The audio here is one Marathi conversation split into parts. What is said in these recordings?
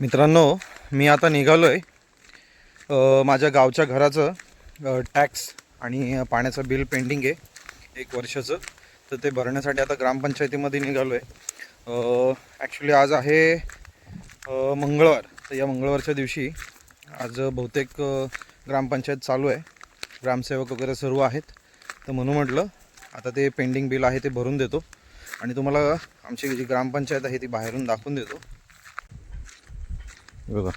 मित्रांनो मी आता निघालो आहे माझ्या गावच्या घराचं टॅक्स आणि पाण्याचं बिल पेंडिंग आहे एक वर्षाचं. तर ते भरण्यासाठी आता ग्रामपंचायतीमध्ये निघालो आहे ॲक्च्युली आज आहे मंगळवार. तर या मंगळवारच्या दिवशी आज बहुतेक ग्रामपंचायत चालू आहे. ग्रामसेवक वगैरे सर्व आहेत. तर म्हणून म्हटलं आता ते पेंडिंग बिल आहे ते भरून देतो. आणि तुम्हाला आमची जी ग्रामपंचायत आहे ती बाहेरून दाखवून देतो. बघा.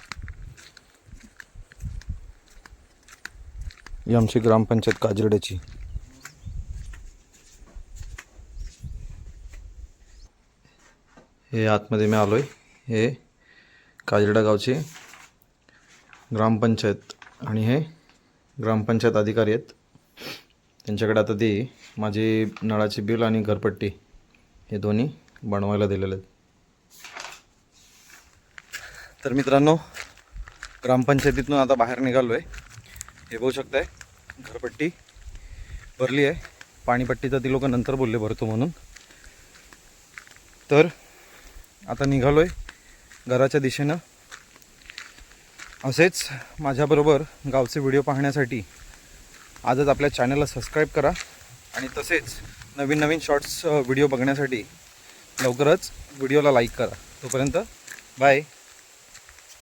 ही आमची ग्रामपंचायत काजिर्ड्याची. हे आतमध्ये मी आलो आहे हे काजरडा गावचे ग्रामपंचायत आणि हे ग्रामपंचायत अधिकारी आहेत. त्यांच्याकडे आता ती माझी नळाची बिल आणि घरपट्टी हे दोन्ही बनवायला दिलेले आहेत. तर मित्रांनो ग्रामपंचायतीतून आता बाहेर निघालो आहे हे बघू शकताय घरपट्टी भरली आहे. पाणीपट्टी तर ती लोक नंतर बोलले भरतो म्हणून. तर आता निघालो आहे घराच्या दिशेनं. असेच माझ्याबरोबर गावचे व्हिडिओ पाहण्यासाठी आजच आपल्या चॅनलला सबस्क्राईब करा आणि तसेच नवीन नवीन शॉर्ट्स व्हिडिओ बघण्यासाठी लवकरच व्हिडिओला लाईक करा. तोपर्यंत बाय.